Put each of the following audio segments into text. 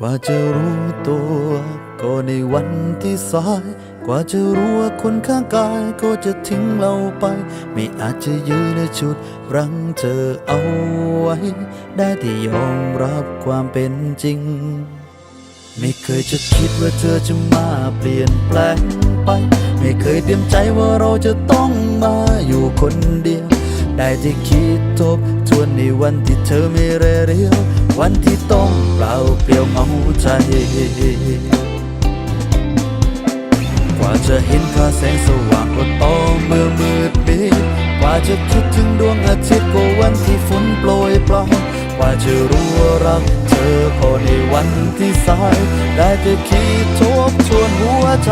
กว่าจะรู้ตัว ก็ในวันที่สาย กว่าจะรู้ว่าคนข้างกายก็จะทิ้งเราไป ไม่อาจจะยืนในชุดรั้งเธอเอาไว้ ได้แต่ยอมรับความเป็นจริง ไม่เคยจะคิดว่าเธอจะมาเปลี่ยนแปลงไป ไม่เคยเตรียมใจว่าเราจะต้องมาอยู่คนเดียว ได้ที่คิดทบทวนในวันที่เธอไม่เรเรียว วันที่ต้องเปล่าเปลี่ยวเหงาใจ กว่าจะเห็นค่าแสงสว่างก็ต่อเมื่อมืดมิดกว่าจะคิดถึงดวงอาทิตย์ก็วันที่ฝนโปรยปลายกว่าจะรู้รักเธอก็ในวันที่สาย ได้แต่คิดทบทวนหัวใจ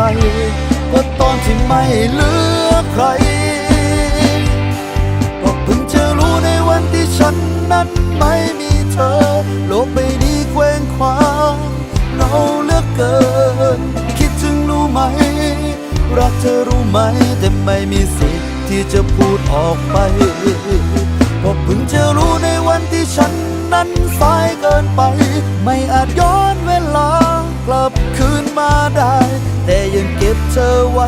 ก็ตอนที่ไม่เหลือใครก็เพิ่งจะรู้ในวันที่ฉันนั้นไม่ รักเธอรู้ไหม แต่ไม่มีสิทธิ์ที่จะพูดออกไปก็เพิ่งจะรู้ในวันที่ฉันนั้นสายเกินไป ไม่อาจย้อนเวลากลับคืนมาได้ แต่ยังเก็บเธอไว้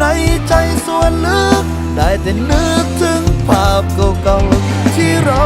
ในใจส่วนลึก ได้แต่นึกถึงภาพเก่าๆที่เรา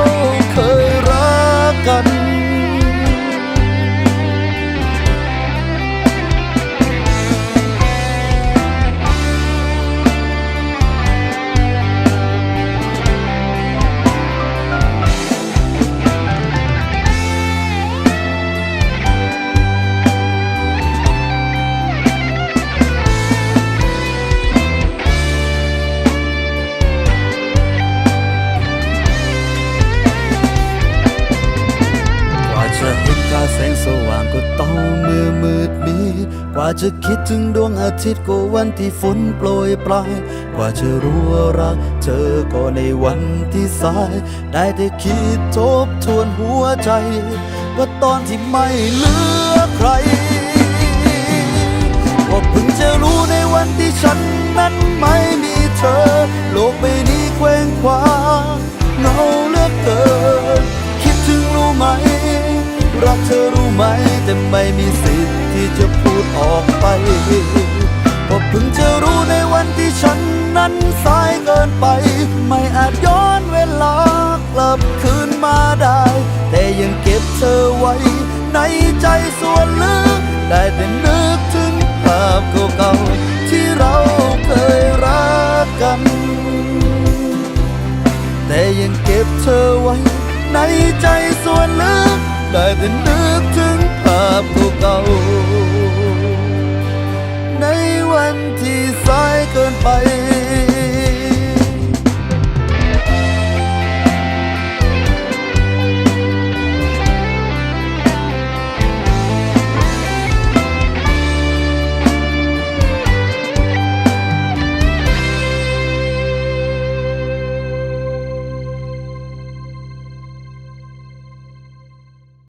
ก็ต้องเมื่อมืดมิดกว่าจะคิดถึงดวงอาทิตย์ก็วันที่ฝนโปรยปลาย กว่าจะรู้ว่ารักเธอก็ในวันที่สาย ได้แต่คิดทบทวนหัวใจ ว่าตอนที่ไม่เหลือใครก็เพิ่งจะรู้ในวันที่ฉันนั้นไม่มีเธอ โลกใบนี้เคว้งคว้างเหงาเหลือกเกิน คิดถึงรู้ไหม รักเธอรู้ไหม แต่ไม่มีสิทธิ์ที่จะพูดออกไปก็เพิ่งจะรู้ในวันที่ฉันนั้นสายเกินไป ไม่อาจย้อนเวลากลับคืนมาได้ แต่ยังเก็บเธอไว้ ในใจส่วนลึก ได้แต่นึกถึงภาพเก่าๆที่เราเคยรักกัน แต่ยังเก็บเธอไว้ ในใจส่วนลึก ได้แต่นึกถึง